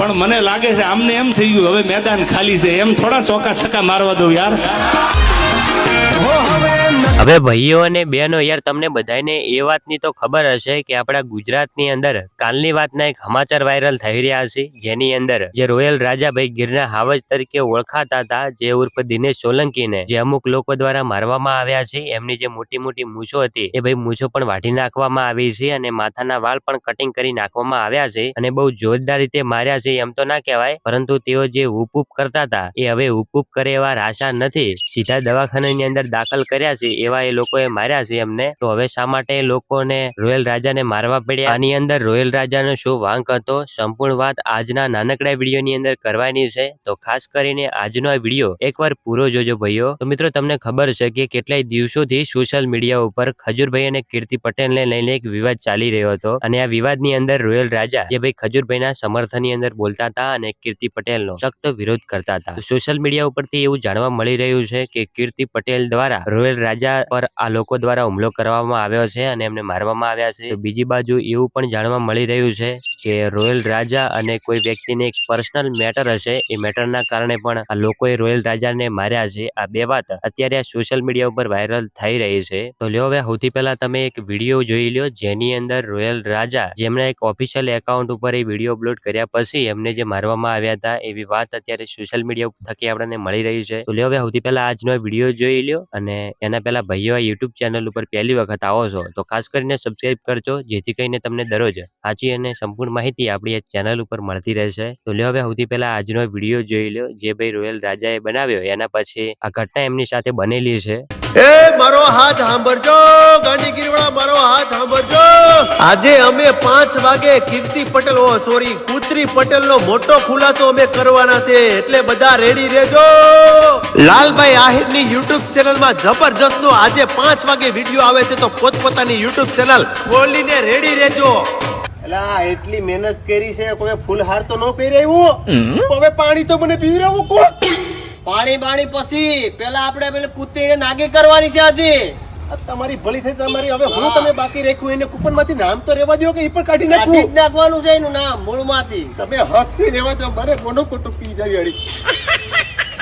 પણ મને લાગે છે આમને એમ થઈ ગયું, હવે મેદાન ખાલી છે. એમ થોડા ચોકા છક્કા મારવા દઉં યાર. હવે ભાઈઓ અને બહેનો યાર, તમને બધાને એ વાતની તો ખબર હશે કે આપણા ગુજરાતની અંદર કાલની વાતના એક સમાચાર વાયરલ થઈ રહ્યા છે, જેની અંદર જે રોયલ રાજા ભાઈ ગીરના હાવજ તરીકે ઓળખાતા હતા, જે ઉર્ફ દિનેશ સોલંકીને જે અમુક લોકો દ્વારા મારવામાં આવ્યા છે, એમની જે મોટી મોટી મૂછો હતી, એ ભાઈ મૂછો પણ વાઢી નાખવામાં આવી છે અને માથાના વાળ પણ કટિંગ કરી નાખવામાં આવ્યા છે અને બહુ જોરદાર રીતે માર્યા છે, એમ તો ના કહેવાય, પરંતુ તેઓ જે હુપુપ કરતા હતા, એ હવે હુપુપ કરે એવા રાશા નથી, સીધા દવાખાનાની અંદર દાખલ કર્યા છે એવા એ લોકોએ માર્યા છે એમને, તો હવે શા માટે એ લોકોને રોયલ રાજાને મારવા પડ્યા? આની અંદર રોયલ રાજાનો શું વાંક હતો? સંપૂર્ણ વાત આજના નાનકડા વિડીયોની અંદર કરવાની છે. તો ખાસ કરીને આજનો આ વીડિયો એકવાર પૂરો જોજો ભાઈઓ. તો મિત્રો, તમને ખબર છે કે કેટલાય દિવસોથી સોશિયલ મીડિયા ઉપર ખજૂરભાઈ અને કીર્તિ પટેલને લઈને એક વિવાદ ચાલી રહ્યો હતો. અને આ વિવાદની અંદર રોયલ રાજા જે ભાઈ ખજૂરભાઈના સમર્થનની અંદર બોલતા હતા અને કીર્તિ પટેલનો સખ્ત વિરોધ કરતા હતા. સોશિયલ મીડિયા ઉપરથી એવું જાણવા મળી રહ્યું છે કે કીર્તિ પટેલ દ્વારા રોયલ રાજા પર આ લોકો દ્વારા હુમલો કરવામાં આવ્યો છે અને એમને મારવામાં આવ્યા છે. બીજી બાજુ એવું પણ જાણવા મળી રહ્યું છે કે રોયલ રાજા અને કોઈ વ્યક્તિને એક પર્સનલ મેટર હશે, એ મેટરના કારણે પણ આ લોકોએ રોયલ રાજાને માર્યા છે. આ બે વાત અત્યારે આ સોશિયલ મીડિયા ઉપર વાયરલ થઈ રહી છે. તો લ્યો હવે સૌથી પહેલા તમે એક વીડિયો જોઈ લ્યો, જેની અંદર રોયલ રાજા જેમના એક ઓફિશિયલ એકાઉન્ટ ઉપર એ વીડિયો અપલોડ કર્યા પછી એમને જે મારવામાં આવ્યા હતા, એવી વાત અત્યારે સોશિયલ મીડિયા થકી આપણને મળી રહી છે. તો લ્યો હવે સૌથી પહેલા આજનો વીડિયો જોઈ લ્યો અને એના પહેલા ભાઈઓ યુટ્યુબ ચેનલ ઉપર પહેલી વખત આવો છો, તો ખાસ કરીને સબસ્ક્રાઈબ કરજો, જેથી કરીને તમને દરરોજ સાચી અને સંપૂર્ણ માહિતી આપણી આ ચેનલ ઉપર મળતી રહેશે. તો લ્યો હવે સૌથી પહેલા આજનો વીડિયો જોઈ લો જે ભાઈ રોયલ રાજાએ બનાવ્યો, એના પછી આ ઘટના એમની સાથે બનેલી છે. એ મારો હાથ સાંભળજો, ગાંધી ગીરવાળા, મારો હાથ સાંભળજો. આજે અમે પાંચ વાગે કીર્તિ પટેલ, ઓ સોરી કુત્રી પટેલ નો મોટો ખુલાસો અમે કરવાના છે, એટલે બધા રેડી રહેજો. લાલભાઈ આહિરની યુટ્યુબ ચેનલમાં જબરજસ્ત નો આજે પાંચ વાગે વીડિયો આવે છે, તો પોતપોતાની યુટ્યુબ ચેનલ ખોલીને રેડી રહેજો. એટલી મહેનત કરી છે કોઈ ફૂલહાર તો ન પહેરાવ્યું હવે પાણી તો મને પીવરાવું કોણ પાણી બાણી પછી પેલા આપણે પેલી કૂતરીને નાગી કરવાની છે આજે તમારી ભલી થઈ તમારી હવે હું તમે બાકી રાખ્યું એને કૂપનમાંથી નામ તો રેવા દો કે એ પણ કાઢી કાઢી નાખવું નાખવાનું છે એનું નામ મૂળમાંથી. તમે હકથી રેવા દો મારે મોનો કોટો પી જાવી અડી